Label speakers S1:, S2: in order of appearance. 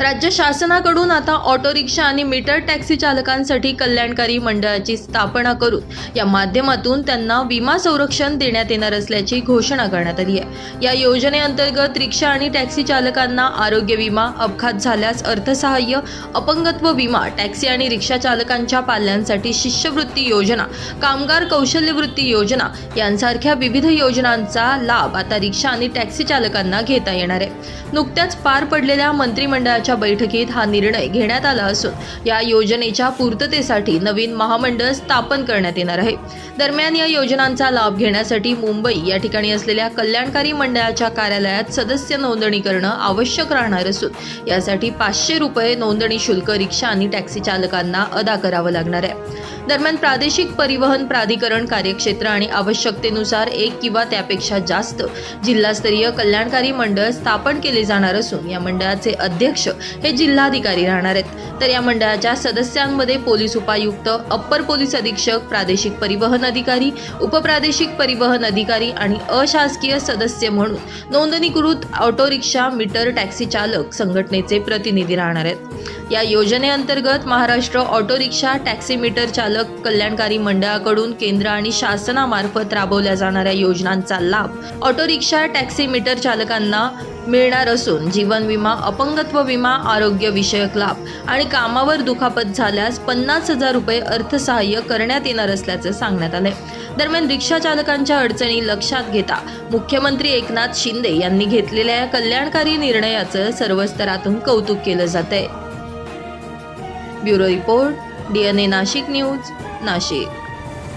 S1: राज्य शासनाकडून आता ऑटो रिक्षा आणि मीटर टॅक्सी चालकांसाठी कल्याणकारी मंडळाची स्थापना करून या माध्यमातून त्यांना विमा संरक्षण देण्यात येणार असल्याची घोषणा करण्यात आली आहे. या योजनेअंतर्गत रिक्षा आणि टॅक्सी चालकांना आरोग्य विमा अपघात झाल्यास अर्थसहाय्य अपंगत्व विमा टॅक्सी आणि रिक्षा चालकांच्या पाल्यांसाठी शिष्यवृत्ती योजना कामगार कौशल्यवृत्ती योजना यांसारख्या विविध योजनांचा लाभ आता रिक्षा आणि टॅक्सी चालकांना घेता येणार आहे. नुकत्याच पार पडलेल्या मंत्रिमंडळाच्या बैठकीत हा निर्णय घेण्यात आला असून या योजनेच्या पूर्ततेसाठी नवीन महामंडळ स्थापन करण्यात येणार आहे. दरम्यान या योजनांचा लाभ घेण्यासाठी मुंबई या ठिकाणी असलेल्या कल्याणकारी मंडळाच्या कार्यालयात सदस्य नोंदणी करणं आवश्यक राहणार असून यासाठी पाचशे रुपये नोंदणी शुल्क रिक्षा आणि टॅक्सी चालकांना अदा करावं लागणार आहे. दरम्यान प्रादेशिक परिवहन प्राधिकरण कार्यक्षेत्र आणि आवश्यकतेनुसार एक किंवा त्यापेक्षा जास्त जिल्हास्तरीय कल्याणकारी मंडळ स्थापन केले जाणार असून या मंडळाचे अध्यक्ष हे जिल्हाधिकारी राहणार आहेत. तर या मंडळाच्या सदस्यांमध्ये पोलीस उपायुक्त अप्पर पोलीस अधीक्षक प्रादेशिक परिवहन अधिकारी उपप्रादेशिक परिवहन अधिकारी आणि अशासकीय सदस्य म्हणून नोंदणीकृत ऑटो रिक्षा मीटर टॅक्सी चालक संघटनेचे प्रतिनिधी राहणार आहेत. या योजनेअंतर्गत Maharashtra auto rickshaw taxi meter चालक कल्याणकारी मंडळाकडून केंद्र आणि शासनामार्फत राबवल्या जाणाऱ्या योजनांचा लाभ ऑटो रिक्षा टॅक्सी मीटर चालकांना मिळणार असून जीवन विमा अपंगत्व विमा आरोग्य विषयक लाभ आणि कामावर दुखापत झाल्यास पन्नास हजार रुपये अर्थसहाय्य करण्यात येणार असल्याचं सांगण्यात आलंय. दरम्यान रिक्षा चालकांच्या अडचणी लक्षात घेता मुख्यमंत्री एकनाथ शिंदे यांनी घेतलेल्या या कल्याणकारी निर्णयाचं सर्व स्तरातून कौतुक केलं जात आहे bureau report DNA Nashik news Nashik.